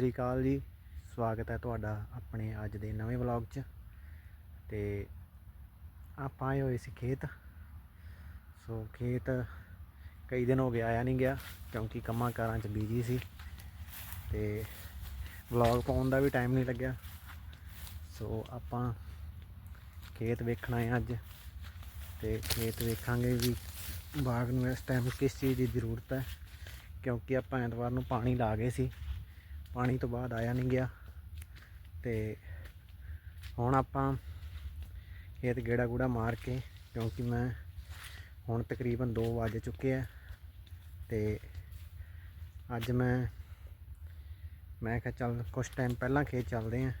ਸ੍ਰੀ ਅਕਾਲ ਜੀ। ਸਵਾਗਤ ਹੈ ਤੁਹਾਡਾ ਆਪਣੇ ਅੱਜ ਦੇ ਨਵੇਂ ਵਲੌਗ 'ਚ। ਤੇ ਆਪਾਂ ਆਏ ਹੋਏ ਸੀ ਖੇਤ। ਸੋ ਖੇਤ ਕਈ ਦਿਨ ਹੋ ਗਿਆ ਆਇਆ ਨਹੀਂ ਗਿਆ ਕਿਉਂਕਿ ਕੰਮਾਂ ਕਾਰਾਂ 'ਚ ਬਿਜ਼ੀ ਸੀ। ਤੇ ਵਲੌਗ ਪਾਉਣ ਦਾ ਵੀ ਟਾਈਮ ਨਹੀਂ ਲੱਗਿਆ। ਸੋ ਆਪਾਂ ਖੇਤ ਵੇਖਣਾ ਹੈ ਅੱਜ। ਤੇ ਖੇਤ ਵੇਖਾਂਗੇ ਵੀ ਬਾਗ ਨੂੰ ਇਸ ਟਾਈਮ ਕਿਸ ਚੀਜ਼ ਦੀ ਜ਼ਰੂਰਤ ਹੈ। ਕਿਉਂਕਿ ਆਪਾਂ ਐਤਵਾਰ ਨੂੰ ਪਾਣੀ ਲਾ ਗਏ ਸੀ। ਪਾਣੀ ਤੋਂ ਬਾਅਦ ਆਇਆ ਨਹੀਂ ਗਿਆ। ਤੇ ਹੁਣ ਆਪਾਂ ਖੇਤ ਗੇੜਾ ਗੂੜਾ ਮਾਰ ਕੇ, ਕਿਉਂਕਿ ਮੈਂ ਹੁਣ ਤਕਰੀਬਨ 2 ਵਜ ਚੁੱਕੇ ਆ ਤੇ ਅੱਜ ਮੈਂ ਮੈਂ ਕਿਹਾ ਚੱਲ ਕੁਝ ਟਾਈਮ ਪਹਿਲਾਂ ਖੇਤ ਚੱਲਦੇ ਆ।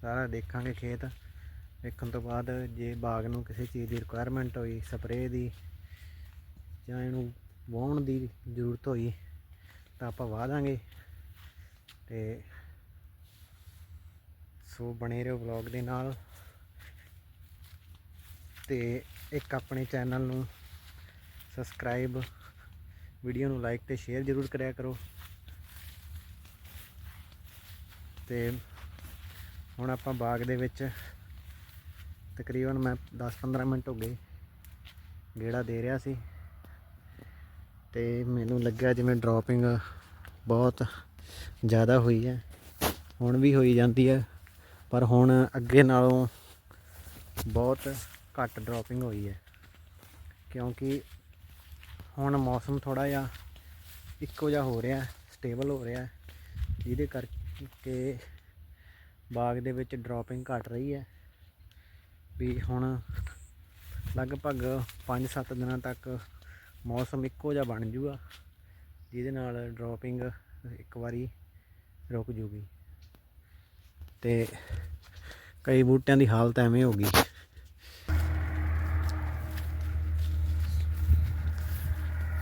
ਸਾਰਾ ਦੇਖਾਂਗੇ ਖੇਤ। ਦੇਖਣ ਤੋਂ ਬਾਅਦ ਜੇ ਬਾਗ ਨੂੰ ਕਿਸੇ ਚੀਜ਼ ਦੀ ਰਿਕੁਆਇਰਮੈਂਟ ਹੋਈ ਸਪਰੇਅ ਦੀ ਜਾਂ ਇਹਨੂੰ ਵਾਹੁਣ ਦੀ ਜ਼ਰੂਰਤ ਹੋਈ, ਤਾਂ ਆਪਾਂ ਵਾਹ ਦਾਂਗੇ। ਤੇ ਸੋ ਬਣੇ ਰਹੋ ਵਲੌਗ ਦੇ ਨਾਲ। ਤੇ ਇੱਕ ਆਪਣੇ ਚੈਨਲ ਨੂੰ ਸਬਸਕ੍ਰਾਈਬ, ਵੀਡੀਓ ਨੂੰ ਲਾਈਕ ਤੇ ਸ਼ੇਅਰ ਜ਼ਰੂਰ ਕਰਿਆ ਕਰੋ। ਤੇ ਹੁਣ ਆਪਾਂ ਬਾਗ ਦੇ ਵਿੱਚ ਤਕਰੀਬਨ ਮੈਂ 10-15 ਮਿੰਟ ਹੋ ਗਏ ਗੇੜਾ ਦੇ ਰਿਹਾ ਸੀ। ਤੇ ਮੈਨੂੰ ਲੱਗਿਆ ਜਿਵੇਂ ਡ੍ਰੌਪਿੰਗ ਬਹੁਤ ਜ਼ਿਆਦਾ ਹੋਈ ਹੈ। ਹੁਣ ਵੀ ਹੋਈ ਜਾਂਦੀ ਹੈ, ਪਰ ਹੁਣ ਅੱਗੇ ਨਾਲੋਂ ਬਹੁਤ ਘੱਟ ਡ੍ਰੌਪਿੰਗ ਹੋਈ ਹੈ। ਕਿਉਂਕਿ ਹੁਣ ਮੌਸਮ ਥੋੜਾ ਜਿਹਾ ਇੱਕੋ ਜਿਹਾ ਹੋ ਰਿਹਾ ਸਟੇਬਲ ਹੋ ਰਿਹਾ। ਜਿਹਦੇ ਕਰਕੇ ਬਾਗ ਦੇ ਵਿੱਚ ਡ੍ਰੌਪਿੰਗ ਘਟ ਰਹੀ ਹੈ। ਵੀ ਹੁਣ ਲਗਭਗ 5-7 ਦਿਨਾਂ ਤੱਕ ਮੌਸਮ ਇੱਕੋ ਜਿਹਾ ਬਣ ਜੂਗਾ, ਜਿਹਦੇ ਨਾਲ ਡ੍ਰੌਪਿੰਗ ਇੱਕ ਵਾਰੀ ਰੁਕ ਜੂਗੀ। ਤੇ ਕਈ ਬੂਟਿਆਂ ਦੀ ਹਾਲਤ ਐਵੇਂ ਹੋ ਗਈ।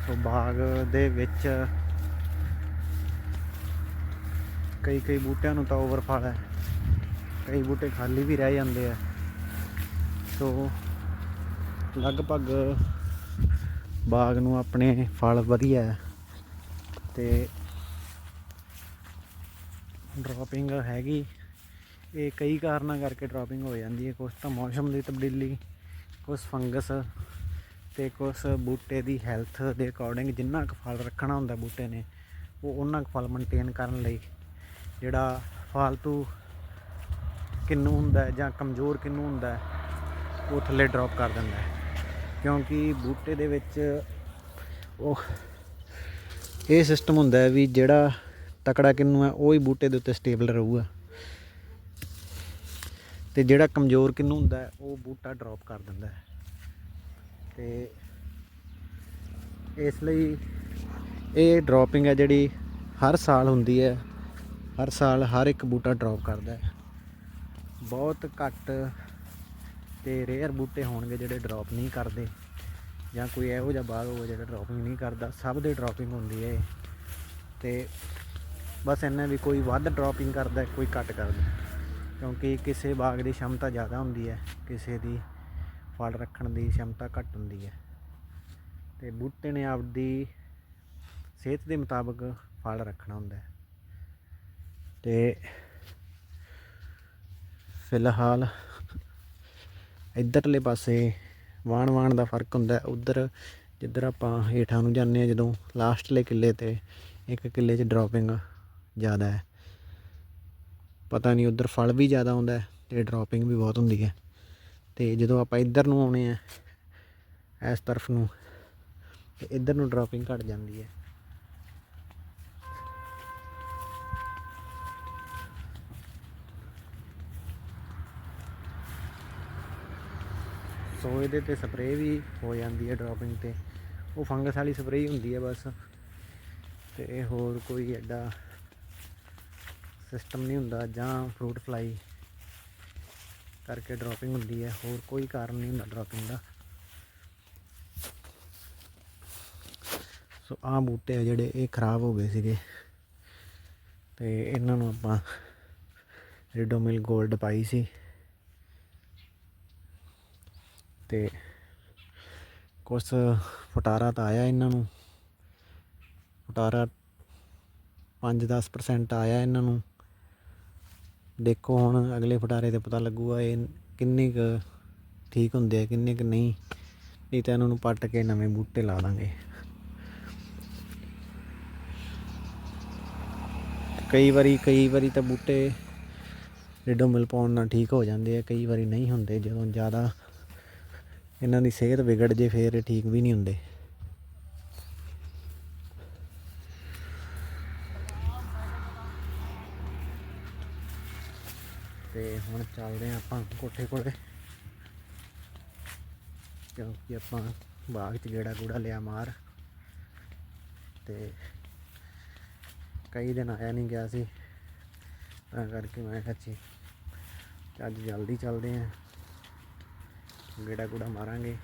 ਸੋ ਬਾਗ ਦੇ ਵਿੱਚ ਕਈ ਕਈ ਬੂਟਿਆਂ ਨੂੰ ਤਾਂ ਓਵਰਫਾਲ ਹੈ। ਕਈ ਬੂਟੇ ਖਾਲੀ ਵੀ ਰਹਿ ਜਾਂਦੇ ਆ। ਸੋ ਲਗਭਗ ਬਾਗ ਨੂੰ ਆਪਣੇ ਫਲ ਵਧੀਆ ਹੈ। ਤੇ ਡ੍ਰੌਪਿੰਗ ਹੈਗੀ। ਇਹ ਕਈ ਕਾਰਨਾਂ ਕਰਕੇ ਡ੍ਰੌਪਿੰਗ ਹੋ ਜਾਂਦੀ ਹੈ। ਕੁਝ ਤਾਂ ਮੌਸਮ ਦੀ ਤਬਦੀਲੀ ਕੁਝ ਫੰਗਸ ਤੇ ਕੁਝ ਬੂਟੇ ਦੀ ਹੈਲਥ ਦੇ ਅਕੋਰਡਿੰਗ ਜਿੰਨਾ ਕੁ ਫਲ ਰੱਖਣਾ ਹੁੰਦਾ ਬੂਟੇ ਨੇ, ਉਹ ਉਹਨਾਂ ਕੁ ਫਲ ਮੇਨਟੇਨ ਕਰਨ ਲਈ ਜਿਹੜਾ ਫਾਲਤੂ ਕਿੰਨੂ ਹੁੰਦਾ ਜਾਂ ਕਮਜ਼ੋਰ ਕਿੰਨੂ ਹੁੰਦਾ, ਉਹ ਥੱਲੇ ਡ੍ਰੌਪ ਕਰ ਦਿੰਦਾ ਕਿਉਂਕਿ ਬੂਟੇ ਦੇ ਵਿੱਚ ਉਹ, ਇਹ ਸਿਸਟਮ ਹੁੰਦਾ ਵੀ ਜਿਹੜਾ ਤਕੜਾ ਕਿੰਨੂ ਹੈ, ਉਹ ਹੀ ਬੂਟੇ ਦੇ ਉੱਤੇ ਸਟੇਬਲ ਰਹੂਗਾ। ਤੇ ਜਿਹੜਾ ਕਮਜ਼ੋਰ ਕਿੰਨੂ ਹੁੰਦਾ ਉਹ ਬੂਟਾ ਡ੍ਰੌਪ ਕਰ ਦਿੰਦਾ ਹੈ। ਤੇ ਇਸ ਲਈ ਇਹ ਡ੍ਰੌਪਿੰਗ ਹੈ ਜਿਹੜੀ ਹਰ ਸਾਲ ਹੁੰਦੀ ਹੈ, ਹਰ ਸਾਲ ਹਰ ਇੱਕ ਬੂਟਾ ਡ੍ਰੌਪ ਕਰਦਾ ਹੈ। ਬਹੁਤ ਘੱਟ ਤੇ ਰੇਅਰ ਬੂਟੇ ਹੋਣਗੇ ਜਿਹੜੇ ਡ੍ਰੌਪ ਨਹੀਂ ਕਰਦੇ, ਜਾਂ ਕੋਈ ਇਹੋ ਜਿਹਾ ਬਾਗ ਹੋਵੇ ਜਿਹੜਾ ਡ੍ਰੌਪਿੰਗ ਨਹੀਂ ਕਰਦਾ, ਸਭ ਦੇ ਡ੍ਰੌਪਿੰਗ ਹੁੰਦੀ ਹੈ ਇਹ। ਤੇ ਬਸ ਇੰਨਾ ਵੀ ਕੋਈ ਵੱਧ ਡ੍ਰੌਪਿੰਗ ਕਰਦਾ, ਕੋਈ ਘੱਟ ਕਰਦਾ। ਕਿਉਂਕਿ ਕਿਸੇ ਬਾਗ ਦੀ ਸ਼ਮਤਾ ਜ਼ਿਆਦਾ ਹੁੰਦੀ ਹੈ, ਕਿਸੇ ਦੀ ਫਲ ਰੱਖਣ ਦੀ ਸ਼ਮਤਾ ਘੱਟ ਹੁੰਦੀ ਹੈ। ਤੇ ਬੂਟੇ ਨੇ ਆਪਦੀ ਸਿਹਤ ਦੇ ਮੁਤਾਬਕ ਫਲ ਰੱਖਣਾ ਹੁੰਦਾ ਹੈ। ਤੇ ਫਿਲਹਾਲ ਇਧਰਲੇ ਪਾਸੇ ਵਾਣ ਵਾਣ ਦਾ ਫ਼ਰਕ ਹੁੰਦਾ ਹੈ। ਉਧਰ ਜਿੱਧਰ ਆਪਾਂ ਹੇਠਾਂ ਨੂੰ ਜਾਂਦੇ ਆ ਜਦੋਂ ਲਾਸਟਲੇ ਕਿੱਲੇ ਤੇ ਇੱਕ ਕਿੱਲੇ 'ਚ ਡ੍ਰੌਪਿੰਗ ਜ਼ਿਆਦਾ ਹੈ। ਪਤਾ ਨਹੀਂ ਉਧਰ ਫਲ ਵੀ ਜ਼ਿਆਦਾ ਆਉਂਦਾ ਹੈ ਤੇ ਡ੍ਰੌਪਿੰਗ ਵੀ ਬਹੁਤ ਹੁੰਦੀ ਹੈ। ਤੇ ਜਦੋਂ ਆਪਾਂ ਇੱਧਰ ਨੂੰ ਆਉਣੇ ਆ, ਇਸ ਤਰਫ ਨੂੰ, ਤੇ ਇੱਧਰ ਨੂੰ ਡ੍ਰੌਪਿੰਗ ਘਟ ਜਾਂਦੀ ਹੈ। ਸੋ ਇਹਦੇ ਤੇ ਸਪਰੇਅ ਵੀ ਹੋ ਜਾਂਦੀ ਹੈ ਡ੍ਰੌਪਿੰਗ ਤੇ। ਉਹ ਫੰਗਸ ਵਾਲੀ ਸਪਰੇਅ ਹੁੰਦੀ ਹੈ ਬਸ। ਤੇ ਹੋਰ ਕੋਈ ਐਡਾ ਸਿਸਟਮ ਨਹੀਂ ਹੁੰਦਾ ਜਾਂ ਫਰੂਟ ਫਲਾਈ ਕਰਕੇ ਡ੍ਰੌਪਿੰਗ ਹੁੰਦੀ ਹੈ, ਹੋਰ ਕੋਈ ਕਾਰਨ ਨਹੀਂ ਹੁੰਦਾ ਡ੍ਰੌਪਿੰਗ ਦਾ। ਸੋ ਆਹ ਬੂਟੇ ਆ ਜਿਹੜੇ, ਇਹ ਖਰਾਬ ਹੋ ਗਏ ਸੀਗੇ। ਤੇ ਇਹਨਾਂ ਨੂੰ ਆਪਾਂ ਰਿਡੋਮਿਲ 골ਡ ਪਾਈ ਸੀ। ਤੇ ਕੁਛ ਫਟਾਰਾ ਤਾਂ ਆਇਆ ਇਹਨਾਂ ਨੂੰ। ਫਟਾਰਾ 5-10% ਆਇਆ ਇਹਨਾਂ ਨੂੰ। ਦੇਖੋ ਹੁਣ ਅਗਲੇ ਫਟਾਰੇ ਤੇ ਪਤਾ ਲੱਗੂਗਾ ਇਹ ਕਿੰਨੇ ਕੁ ਠੀਕ ਹੁੰਦੇ ਆ, ਕਿੰਨੇ ਕੁ ਨਹੀਂ। ਨਹੀਂ ਤਾਂ ਇਹਨਾਂ ਨੂੰ ਪੱਟ ਕੇ ਨਵੇਂ ਬੂਟੇ ਲਾ ਦਾਂਗੇ। ਕਈ ਵਾਰੀ ਕਈ ਵਾਰੀ ਤਾਂ ਬੂਟੇ ਰਿਡੋਮਿਲ ਪਾਉਣ ਨਾਲ ਠੀਕ ਹੋ ਜਾਂਦੇ ਆ, ਕਈ ਵਾਰੀ ਨਹੀਂ ਹੁੰਦੇ। ਜਦੋਂ ਜ਼ਿਆਦਾ ਇਹਨਾਂ ਦੀ ਸਿਹਤ ਵਿਗੜ ਜੇ, ਫੇਰ ਠੀਕ ਵੀ ਨਹੀਂ ਹੁੰਦੇ। ਤੇ ਹੁਣ ਚੱਲਦੇ ਆ ਆਪਾਂ ਕੋਠੇ ਕੋਲੇ। ਕਿਉਂਕਿ ਆਪਾਂ ਬਾਗ 'ਚ ਗੇੜਾ ਗੂੜਾ ਲਿਆ ਮਾਰ। ਤੇ ਕਈ ਦਿਨ ਆਇਆ ਨਹੀਂ ਗਿਆ ਸੀ। ਤਾਂ ਕਰਕੇ ਮੈਂ ਕਿਹਾ ਜੀ ਅੱਜ ਜਲਦੀ ਚੱਲਦੇ ਆਂ ਗੇੜਾ ਗੂੜਾ ਮਾਰਾਂਗੇ।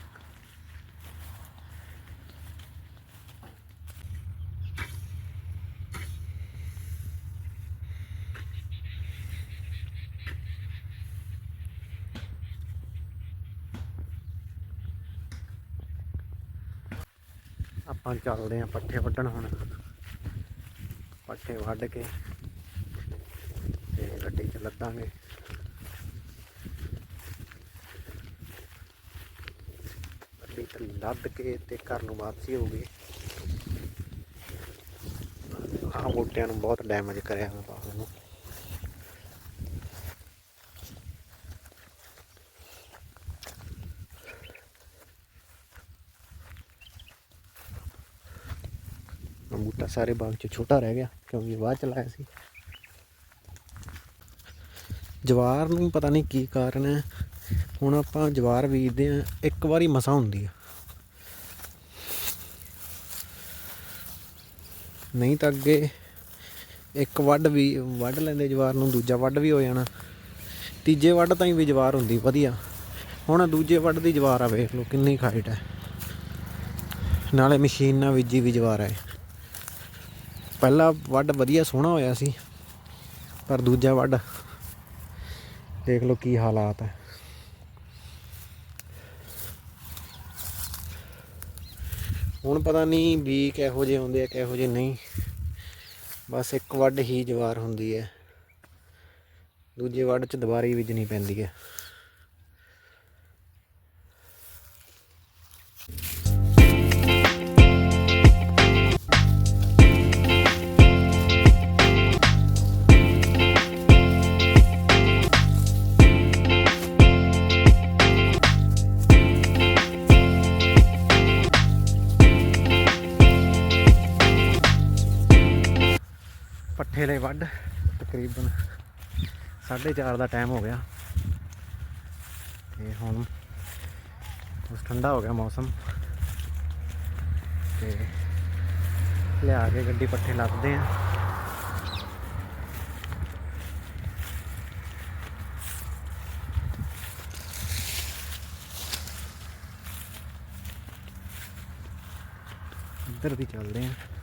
ਆਪਾਂ ਚੱਲਦੇ ਆਂ ਪੱਠੇ ਵੱਢਣ ਹੁਣ। ਪੱਠੇ ਵੱਢ ਕੇ ਤੇ ਗੱਡੀ 'ਚ ਲੱਦਾਂਗੇ। ਗੱਡੀ 'ਚ ਲੱਦ ਕੇ ਤੇ ਘਰ ਨੂੰ ਵਾਪਸੀ ਹੋਊਗੀ ਆਹ ਬੂਟਿਆਂ ਨੂੰ ਬਹੁਤ ਡੈਮੇਜ ਕਰਿਆ ਹੋਇਆ ਬਾਗ ਨੂੰ ਆਹ ਬੂਟਾ ਸਾਰੇ ਬਾਗ 'ਚ ਛੋਟਾ ਰਹਿ ਗਿਆ, ਕਿਉਂਕਿ ਬਾਅਦ ਚ ਲਾਇਆ ਸੀ। ਜਵਾਰ ਨੂੰ ਪਤਾ ਨਹੀਂ ਕੀ ਕਾਰਨ ਹੈ। ਹੁਣ ਆਪਾਂ ਜਵਾਰ ਬੀਜਦੇ ਆ ਇੱਕ ਵਾਰੀ ਮਸਾ ਹੁੰਦੀ ਆ। ਨਹੀਂ ਤਾਂ ਅੱਗੇ ਇੱਕ ਵੱਢ ਵੀ, ਵੱਢ ਲੈਂਦੇ ਜਵਾਰ ਨੂੰ, ਦੂਜਾ ਵੱਢ ਵੀ ਹੋ ਜਾਣਾ। ਤੀਜੇ ਵੱਢ ਤਾਈਂ ਵੀ ਜਵਾਰ ਹੁੰਦੀ, ਵਧੀਆ। ਹੁਣ ਦੂਜੇ ਵੱਢ ਦੀ ਜਵਾਰ ਆ, ਵੇਖ ਲਓ ਕਿੰਨੀ ਖਾਈਟ ਹੈ। ਨਾਲੇ ਮਸ਼ੀਨ ਨਾਲ ਬੀਜੀ ਵੀ ਜਵਾਰ ਹੈ ਪਹਿਲਾ ਵੱਡ ਵਧੀਆ ਸੋਹਣਾ ਹੋਇਆ ਸੀ, ਪਰ ਦੂਜਾ ਵੱਢ ਦੇਖ ਲਓ ਕੀ ਹਾਲਾਤ ਹੈ। ਹੁਣ ਪਤਾ ਨਹੀਂ ਵੀ ਕਿਹੋ ਜਿਹੇ ਹੁੰਦੇ ਆ, ਕਿਹੋ ਜਿਹੇ ਨਹੀਂ। ਬਸ ਇੱਕ ਵੱਢ ਹੀ ਜਵਾਰ ਹੁੰਦੀ ਹੈ। ਦੂਜੇ ਵੱਢ ਚ ਦੁਬਾਰਾ ਹੀ ਬੀਜਣੀ ਪੈਂਦੀ ਹੈ। ਪੱਠੇ ਵੱਢ ਤਕਰੀਬਨ 4:30 ਦਾ ਟਾਈਮ ਹੋ ਗਿਆ। ਤੇ ਹੁਣ ਉਸ ਠੰਡਾ ਹੋ ਗਿਆ ਮੌਸਮ। ਤੇ ਲਿਆ ਕੇ ਗੱਡੀ ਪੱਠੇ ਲੱਦਦੇ ਆ। ਇੱਧਰ ਦੀ ਚੱਲਦੇ ਆ।